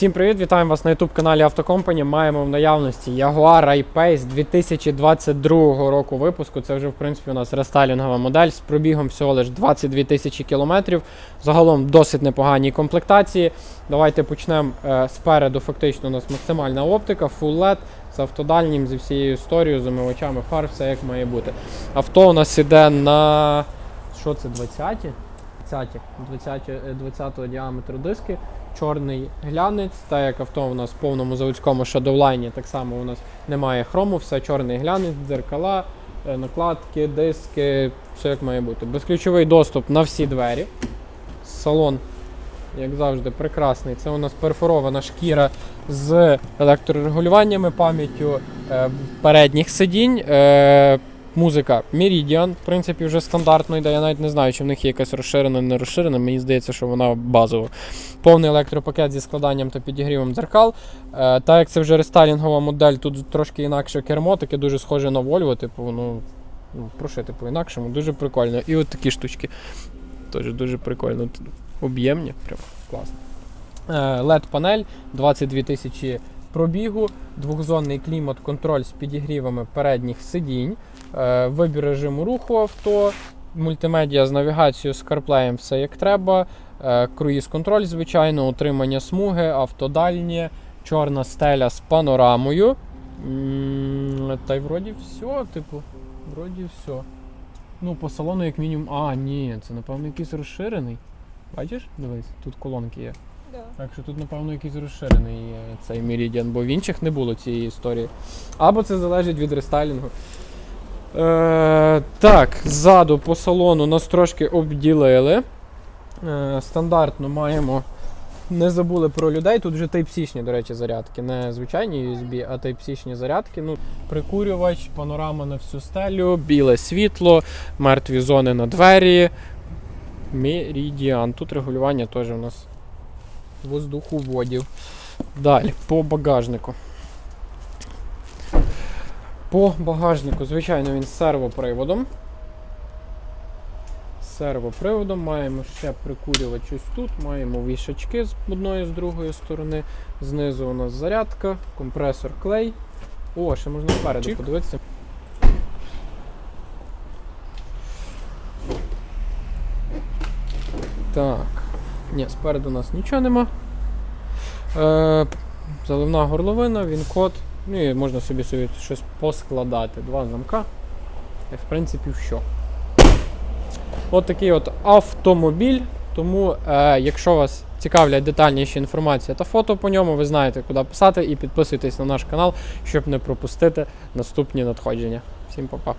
Всім привіт! Вітаємо вас на youtube каналі Автокомпанія. Маємо в наявності Jaguar I-Pace 2022 року випуску. Це вже в принципі у нас рестайлінгова модель з пробігом всього лише 22 тисячі кілометрів. Загалом досить непоганій комплектації. Давайте почнемо е, спереду. Фактично у нас максимальна оптика, Full LED з автодальнім, зі всією історією, з омивачами фар, все як має бути. Авто у нас іде на що це 20-ті? 20 20 20 діаметру диски, чорний глянець, так як авто у нас в повному заводському шадовлайні, так само у нас немає хрому, все чорний глянець, дзеркала, е, накладки, диски, все як має бути. Безключовий доступ на всі двері. Салон, як завжди, прекрасний. Це у нас перфорована шкіра з електрорегулюваннями, пам'яттю е, передніх сидінь. Музика Meridian, в принципі, вже стандартно йде. Я навіть не знаю, чи в них є якась розширена, не розширена. Мені здається, що вона базова. Повний електропакет зі складанням та підігрівом дзеркал. Е, так як це вже рестайлінгова модель, тут трошки інакше кермо, таке дуже схоже на Volvo, типу, ну, ну прошити по-інакшому, дуже прикольно. І от такі штучки. Теж дуже прикольно. Об'ємні, прям класно. Е, LED-панель 22 тисячі пробігу, двохзонний клімат-контроль з підігрівами передніх сидінь, е, вибір режиму руху авто, мультимедіа з навігацією з CarPlay, все як треба, е, круїз-контроль, звичайно, утримання смуги, автодальні, чорна стеля з панорамою. Та й вроді все, типу, вроді все. Ну, по салону, як мінімум. А, ні, це напевно якийсь розширений. Бачиш? Дивись, тут колонки є. Так що тут, напевно, якийсь розширений цей Meridian, бо в інших не було цієї історії. Або це залежить від рестайлінгу. Е, так, ззаду по салону нас трошки обділили. Е, стандартно маємо. Не забули про людей. Тут вже Type-C-шні, до речі, зарядки. Не звичайні USB, а Type-C-шні зарядки. Ну, прикурювач, панорама на всю стелю, біле світло, мертві зони на двері. Meridian. Тут регулювання теж у нас воздуховодів. Далі, по багажнику. По багажнику, звичайно, він з сервоприводом. Сервоприводом маємо ще прикурювач ось тут, маємо вішачки з одної з другої сторони. Знизу у нас зарядка, компресор клей. О, ще можна спереду Чик. подивитися. Так. Ні, спереду у нас нічого нема. Е, заливна горловина, він код. Ну і можна собі собі щось поскладати. Два замка. І в принципі що. От такий от автомобіль. Тому, е, якщо вас цікавлять детальніші інформація та фото по ньому, ви знаєте, куди писати, і підписуйтесь на наш канал, щоб не пропустити наступні надходження. Всім па-па.